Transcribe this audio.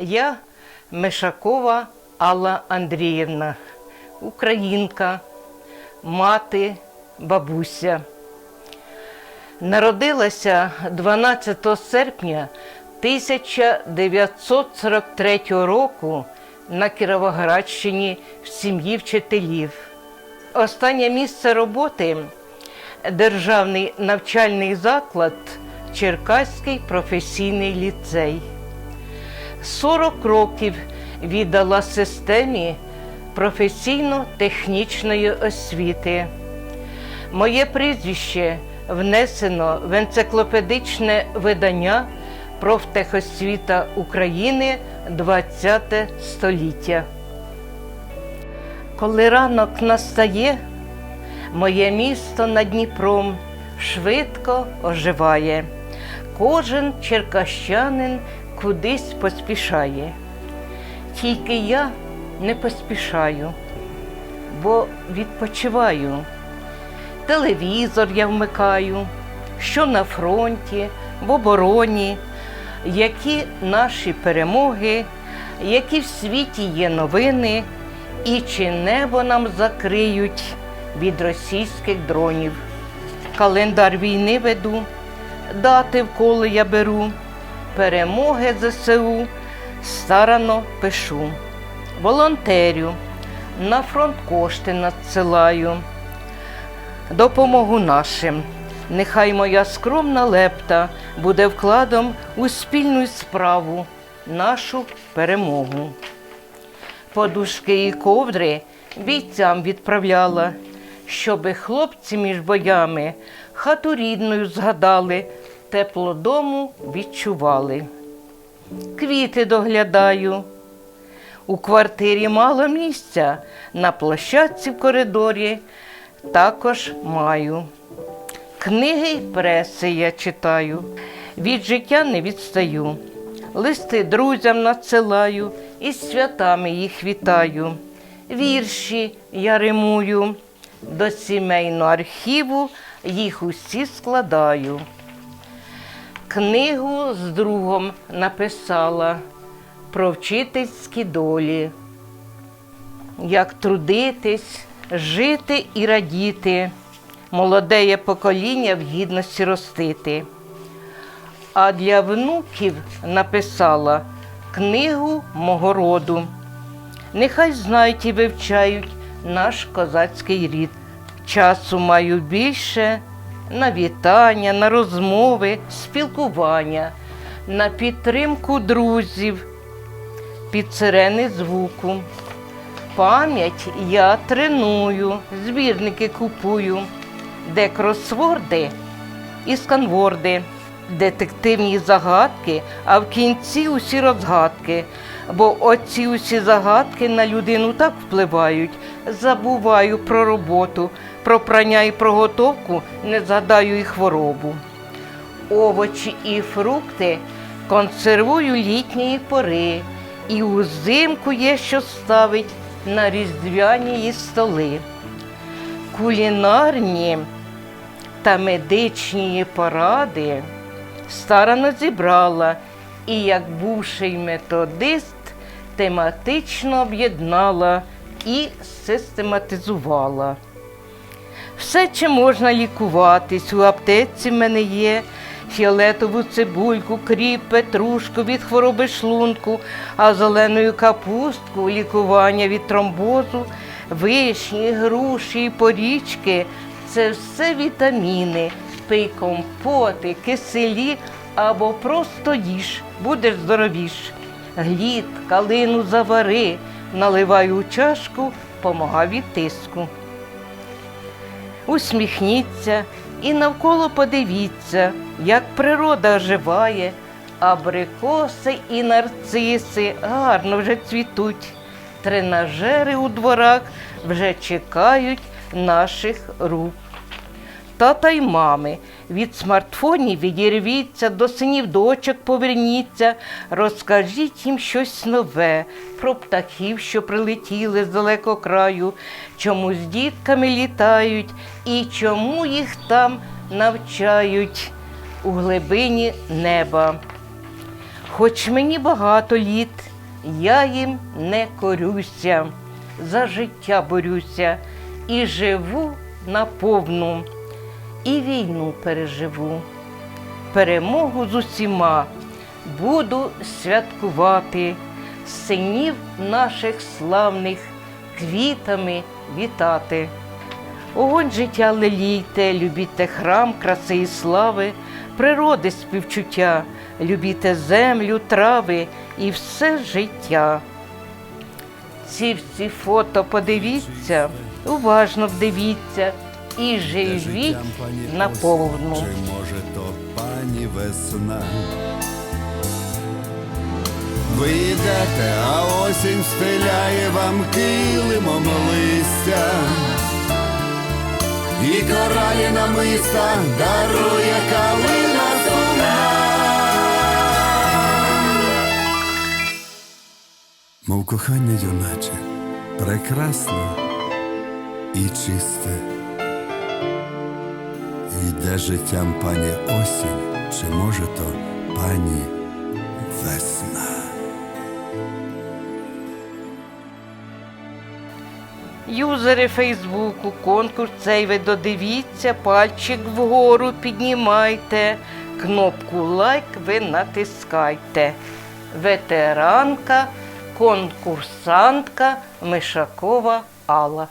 Я Мишакова Алла Андріївна, українка, мати, бабуся. Народилася 12 серпня 1943 року на Кіровоградщині в сім'ї вчителів. Останнє місце роботи Державний навчальний заклад Черкаський професійний ліцей. 40 років віддала системі професійно-технічної освіти. Моє прізвище внесено в енциклопедичне видання Профтехосвіта України ХХ століття. Коли ранок настає, моє місто над Дніпром швидко оживає. Кожен черкащанин кудись поспішає. Тільки я не поспішаю, бо відпочиваю. Телевізор я вмикаю, що на фронті, в обороні, які наші перемоги, які в світі є новини, і чи небо нам закриють від російських дронів. Календар війни веду, дати вколо я беру, перемоги ЗСУ старано пишу. Волонтерю, на фронт кошти надсилаю допомогу нашим. Нехай моя скромна лепта буде вкладом у спільну справу, нашу перемогу. Подушки і ковдри бійцям відправляла, щоби хлопці між боями хату рідною згадали, тепло дому відчували. Квіти доглядаю. У квартирі мало місця, на площадці в коридорі також маю. Книги й преси я читаю, від життя не відстаю. Листи друзям надсилаю і святами їх вітаю. Вірші я римую, до сімейного архіву їх усі складаю. Книгу з другом написала про вчительські долі, як трудитись, жити і радіти, молодеє покоління в гідності ростити. А для внуків написала книгу мого роду. Нехай знають і вивчають наш козацький рід. Часу маю більше на вітання, на розмови, спілкування, на підтримку друзів, під сирени звуку. Пам'ять я треную, збірники купую, де кросворди і сканворди, детективні загадки, а в кінці усі розгадки. Бо оці усі загадки на людину так впливають. Забуваю про роботу, про прання і про готовку, не згадаю і хворобу. Овочі і фрукти консервую літньої пори, і узимку є що ставить на різдвяні столи. Кулінарні та медичні поради старано зібрала і, як бувший методист, тематично об'єднала і систематизувала. Все, чим можна лікуватись, у аптеці в мене є. Фіолетову цибульку, кріп, петрушку від хвороби шлунку, а зеленою капустку лікування від тромбозу, вишні, груші, порічки це все вітаміни, пий компоти, киселі або просто їж, будеш здоровіш. Глід, калину завари, наливай у чашку, помога від тиску усміхніться і навколо подивіться, як природа оживає, абрикоси і нарциси гарно вже цвітуть. Тренажери у дворах вже чекають наших рук. Тата й мами. Від смартфонів відірвіться, до синів дочок поверніться, розкажіть їм щось нове про птахів, що прилетіли з далеко краю, чому з дітками літають і чому їх там навчають у глибині неба. Хоч мені багато літ, я їм не корюся, за життя борюся і живу наповну, і війну переживу. Перемогу з усіма буду святкувати, синів наших славних квітами вітати. Огонь життя лелійте, любіте храм краси і слави, природи співчуття, любіте землю, трави і все життя. Ці всі фото подивіться, уважно вдивіться і живіть наповну. Чи може то пані весна? Ви йдете, а осінь стеляє вам килимом листя. І коралі намиста дарує калина сумна. Мов кохання юначе, прекрасне і чисте. Йде життям пані осінь, чи може то пані весна? Юзери Фейсбуку, конкурс цей ви додивіться, пальчик вгору піднімайте, кнопку лайк ви натискайте. Ветеранка, конкурсантка Мишакова Алла.